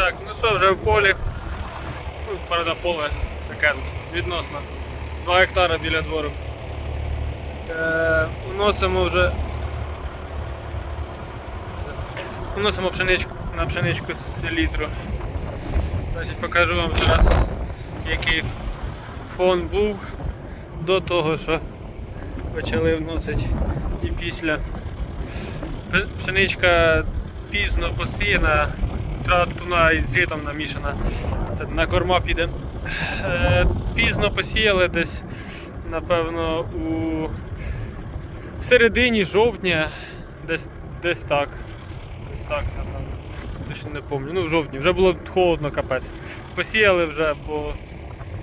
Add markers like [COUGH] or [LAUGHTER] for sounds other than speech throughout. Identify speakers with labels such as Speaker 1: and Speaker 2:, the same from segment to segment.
Speaker 1: Так, ну що, вже в полі. Ну, правда, поле таке відносно. 2 гектара біля двору. Е, вносимо вже. Вносимо пшеничку, на пшеничку з літру. Значить, покажу вам зараз, який фон був до того, що почали вносити і після. Пшеничка пізно посіяна, трактуна із житом намішана. Це на корма піде. Е, Пізно посіяли десь, напевно, у середині жовтня, десь, десь так. Десь так, напевно. Точно не пам'ятаю. Ну, в жовтні. Вже було холодно, капець. Посіяли вже, бо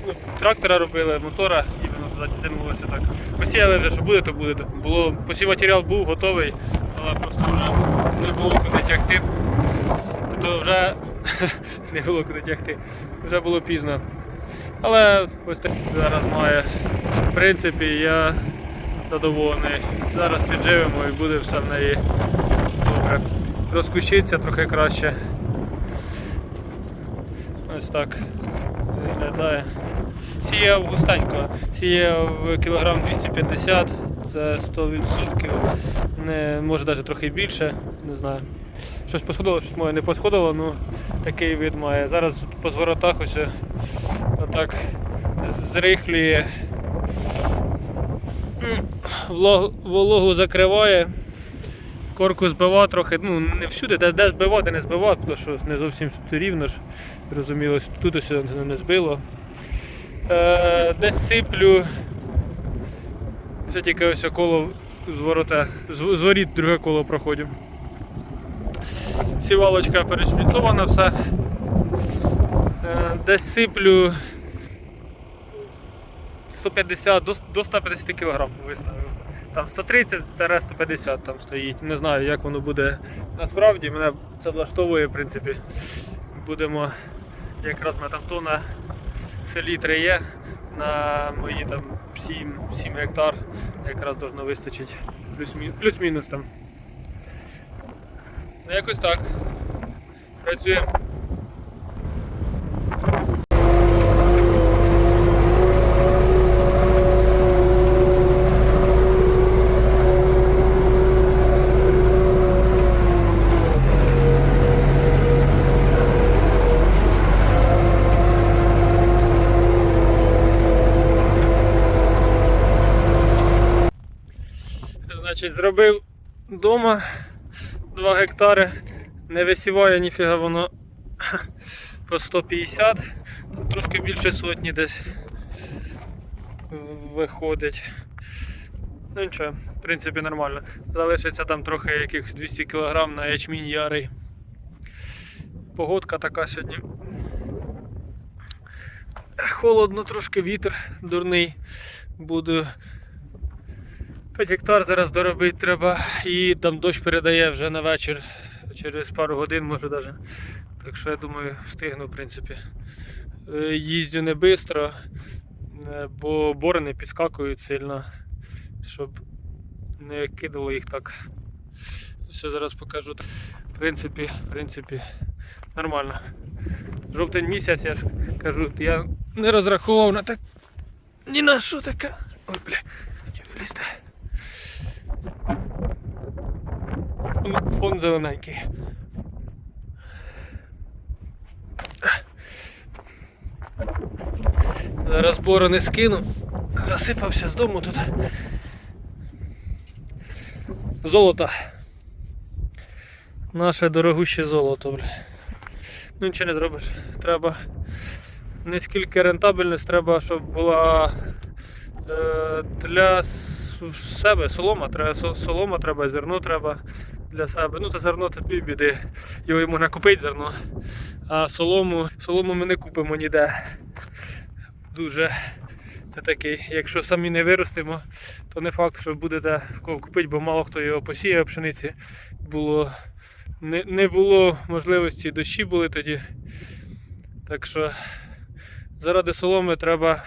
Speaker 1: ну, трактора робили, мотора, і воно туди тягнулося так. Посіяли вже, що буде, то буде. Було, посів матеріал був готовий, але просто вже не було куди тягти. Тобто вже [LAUGHS] не було куди тягти. Вже було пізно. Але ось так зараз має. В принципі, я задоволений. Зараз підживемо і буде все в неї добре. Розкущиться трохи краще. Ось так виглядає. Сіяв густенько, сіяв кілограм 250, це 100%, не, може навіть трохи більше, не знаю. Щось посходило, щось моє не посходило, ну такий вид має. Зараз по зворотах ось отак зрихлює. Вологу закриває. Корку збивав трохи, ну не всюди, де, де збивав, де не збивав, тому що не зовсім рівно ж. Зрозуміло, тут ось не збило. Е, десь сиплю. Ще тільки ось коло з ворота, друге коло проходимо. Сівалочка перешприцована все. Е, десь сиплю 150 до, до 150 кг виставив. Там 130-150 там стоїть. Не знаю, як воно буде насправді. Мене це влаштовує, в принципі. Будемо якраз на там тона селітри є на мої там 7, 7 гектар. Якраз должно вистачити. Плюс-мінус плюс там. Ну якось так. Працюємо. Значить, зробив вдома 2 гектари. Не висіває ніфіга воно по 150, там трошки більше сотні десь виходить. Ну нічого, в принципі нормально. Залишиться там трохи якихось 200 кг на ячмінь ярий. Погодка така сьогодні. Холодно, трошки вітер дурний. Буду 5 гектар зараз доробити треба і там дощ передає вже на вечір, через пару годин може навіть. Так що я думаю встигну в принципі. Е, Їздю не швидко, бо борони підскакують сильно, щоб не кидало їх так. Все зараз покажу. В принципі, в принципі, нормально. Жовтень місяць, я кажу, я не розраховував на так. Ні на що таке. Ой, бля, вилізти. Фон- зелененький. Зараз борони скину. Засипався з дому тут. Золото. Наше дорогуще золото, бля. Ну нічого не зробиш. Треба не скільки рентабельність, треба, щоб була е, для себе солома, треба солома, треба, зерно треба для себе. Ну, це зерно це півбіди. Його можна купити зерно. А солому, солому ми не купимо ніде. Дуже це такий, якщо самі не виростимо, то не факт, що будете в кого купити, бо мало хто його посіяв пшениці. Було, не, не було можливості, дощі були тоді. Так що заради соломи треба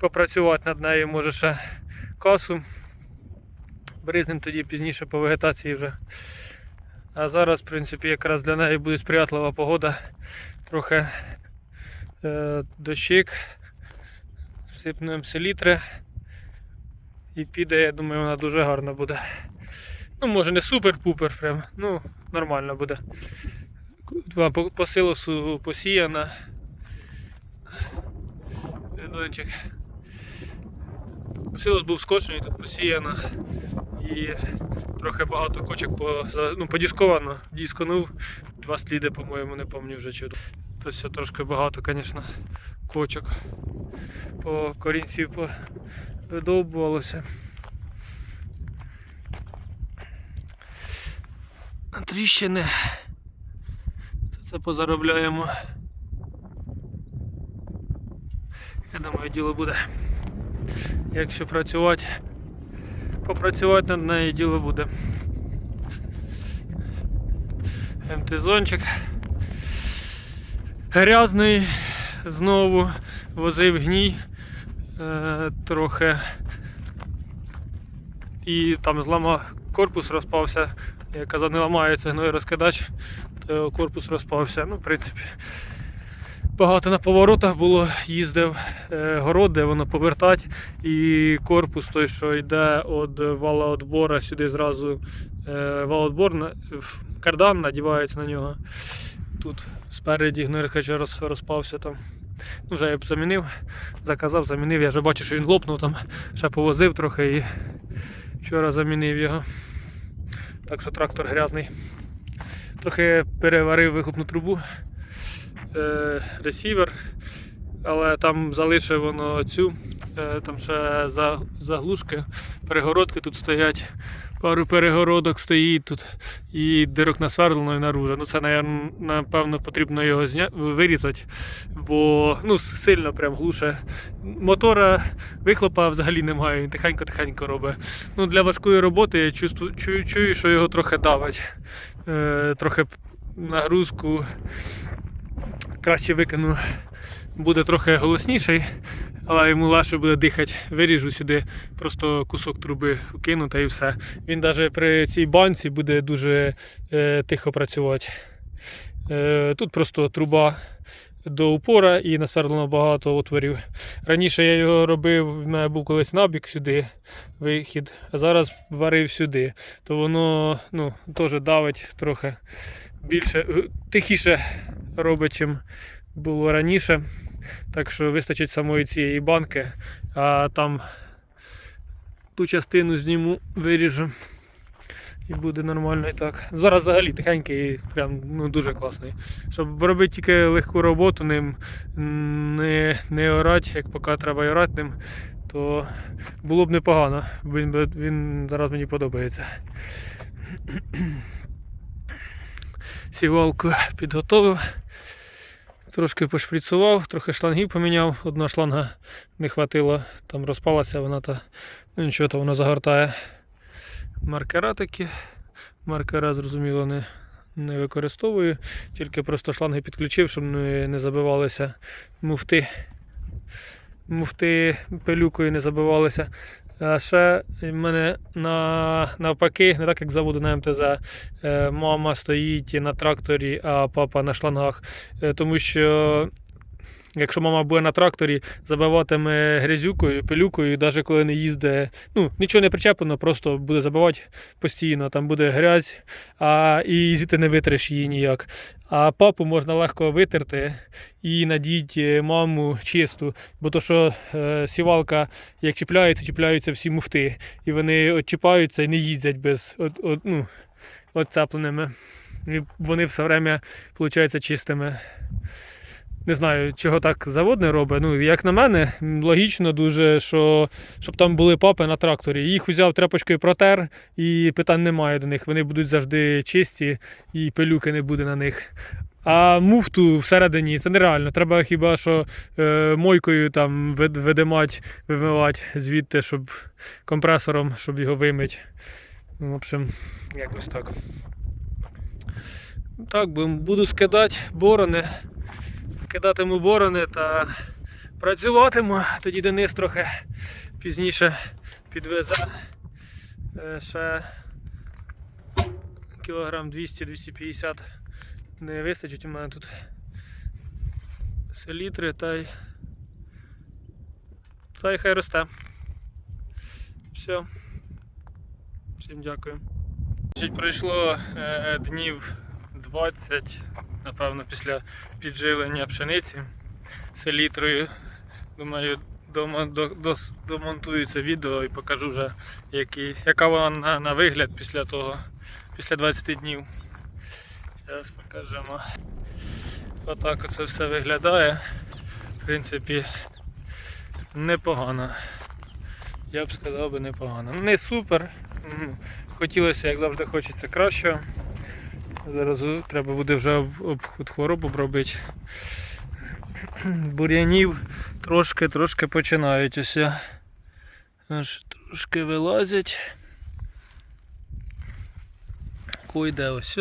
Speaker 1: попрацювати над нею, може ще касу. Бризнем тоді пізніше по вегетації вже. А зараз, в принципі, якраз для неї буде сприятлива погода. Трохи е, дощик, сипнемо селітри. І піде, я думаю, вона дуже гарна буде. Ну, може не супер-пупер, прям, ну, нормально буде. По, силосу посіяна. Відончик. Силос був скошений, тут посіяно. І трохи багато кочок по, ну, подісковано. Дісконув. Два сліди, по-моєму, не пам'ятаю вже чи. Тобто все трошки багато, звісно, кочок. По корінці по видовбувалося. Тріщини. Це позаробляємо. Я думаю, діло буде. Якщо працювати, попрацювати над нею діло буде. МТ-зончик. Грязний знову возив гній е, трохи. І там зламав корпус розпався. Я казав, не ламається гной розкидач, то корпус розпався. Ну, в принципі, багато на поворотах було, їздив е, город, де воно повертать, і корпус той, що йде від валоотбора, сюди зразу е, валоотбор, кардан надівається на нього. Тут спереді роз, розпався там. Ну, вже я б замінив, заказав, замінив. Я вже бачу, що він лопнув там, ще повозив трохи і вчора замінив його. Так що трактор грязний. Трохи переварив вихлопну трубу, е, ресівер, але там залишив воно цю, е, там ще заглушки, перегородки тут стоять. Пару перегородок стоїть тут і дирок насвердлено і наружу. Ну це, напевно, потрібно його зня... вирізати, бо ну, сильно прям глуше. Мотора вихлопа взагалі немає, він тихенько-тихенько робить. Ну, для важкої роботи я чувствую, чую, чую, що його трохи давить. Е, трохи нагрузку краще викину. Буде трохи голосніший, але йому легше буде дихати. Виріжу сюди просто кусок труби кину та і все. Він навіть при цій банці буде дуже е, тихо працювати. Е, тут просто труба до упора і насвердлено багато отворів. Раніше я його робив, в мене був колись набік сюди вихід, а зараз варив сюди. То воно ну, теж давить трохи більше, е, тихіше робить, чим було раніше. Так що вистачить самої цієї банки, а там ту частину зніму, виріжу. І буде нормально і так. Зараз взагалі тихенький, і прям ну, дуже класний. Щоб робити тільки легку роботу ним, не, не орати, як поки треба орати ним, то було б непогано. Він, він зараз мені подобається. Сівалку підготовив. Трошки пошприцював, трохи шлангів поміняв. Одна шланга не хватило, там розпалася вона та ну нічого, то вона загортає. Маркера такі. Маркера, зрозуміло, не, не використовую. Тільки просто шланги підключив, щоб не, забивалися муфти. Муфти пилюкою не забивалися. А ще в мене на, навпаки, не так як заводу на МТЗ, е, мама стоїть на тракторі, а папа на шлангах. Е, Тому що якщо мама буде на тракторі, забиватиме грязюкою, пилюкою, навіть коли не їздить, ну, нічого не причеплено, просто буде забивати постійно, там буде грязь, а, і звідти не витреш її ніяк. А папу можна легко витерти і надіти маму чисту, бо то, що е, сівалка, як чіпляється, чіпляються всі муфти, і вони отчіпаються і не їздять без от, от, ну, отцепленими. І вони все время, виходить, чистими. Не знаю, чого так завод не робить. Ну, як на мене, логічно дуже, що щоб там були папи на тракторі. Їх взяв тряпочкою протер, і питань немає до них. Вони будуть завжди чисті і пилюки не буде на них. А муфту всередині це нереально. Треба хіба що е, мойкою там вид- вимивати звідти, щоб компресором, щоб його вимити. В общем, якось так. Так, буду скидати борони кидатиму борони та працюватиму. Тоді Денис трохи пізніше підвезе е, ще кілограм 200-250 не вистачить у мене тут селітри та й. Та й хай росте. Все. Всім дякую. Пройшло е, днів 20, напевно, після підживлення пшениці селітрою. Думаю, домонтую це відео і покажу вже, який, яка вона на, на вигляд після того, після 20 днів. Зараз покажемо. Отак оце все виглядає. В принципі, непогано. Я б сказав би непогано. Не супер. Хотілося, як завжди, хочеться кращого. Зараз треба буде вже об- обход хвороб обробити. Бур'янів трошки, трошки починають усе. Аж трошки вилазять. Койде ось.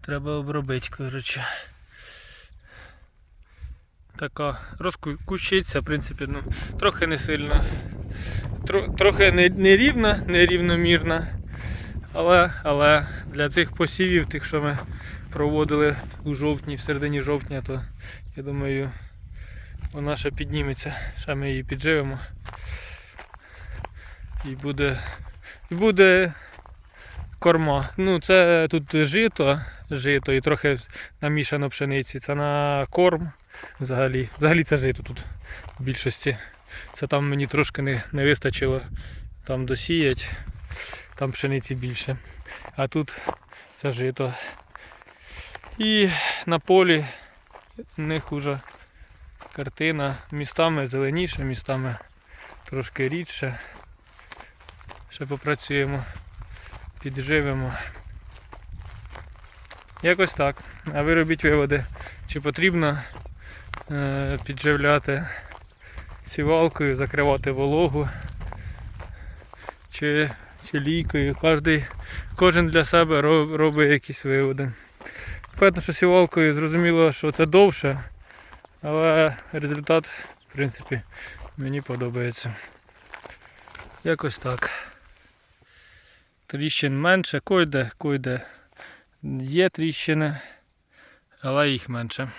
Speaker 1: Треба обробити, коротше. Така розкущиться, в принципі, ну, трохи не сильно. Тро, трохи не, не рівна, нерівномірна. Але, але для цих посівів, тих, що ми проводили у жовтні, в середині жовтня, то я думаю, вона ще підніметься. Ще ми її підживемо. І буде, і буде корма. Ну, це тут жито, жито і трохи намішано пшениці. Це на корм взагалі. Взагалі це жито тут в більшості. Це там мені трошки не, не вистачило там досіять, там пшениці більше. А тут це жито. І на полі не хуже картина. Містами зеленіше, містами трошки рідше. Ще попрацюємо, підживемо. Якось так. А ви робіть виводи, чи потрібно е, підживляти сівалкою, закривати вологу чи, чи лійкою. Кожний, кожен для себе робить якісь виводи. Певно, що сівалкою зрозуміло, що це довше, але результат, в принципі, мені подобається. Якось так. Тріщин менше, койде, койде є тріщини, але їх менше.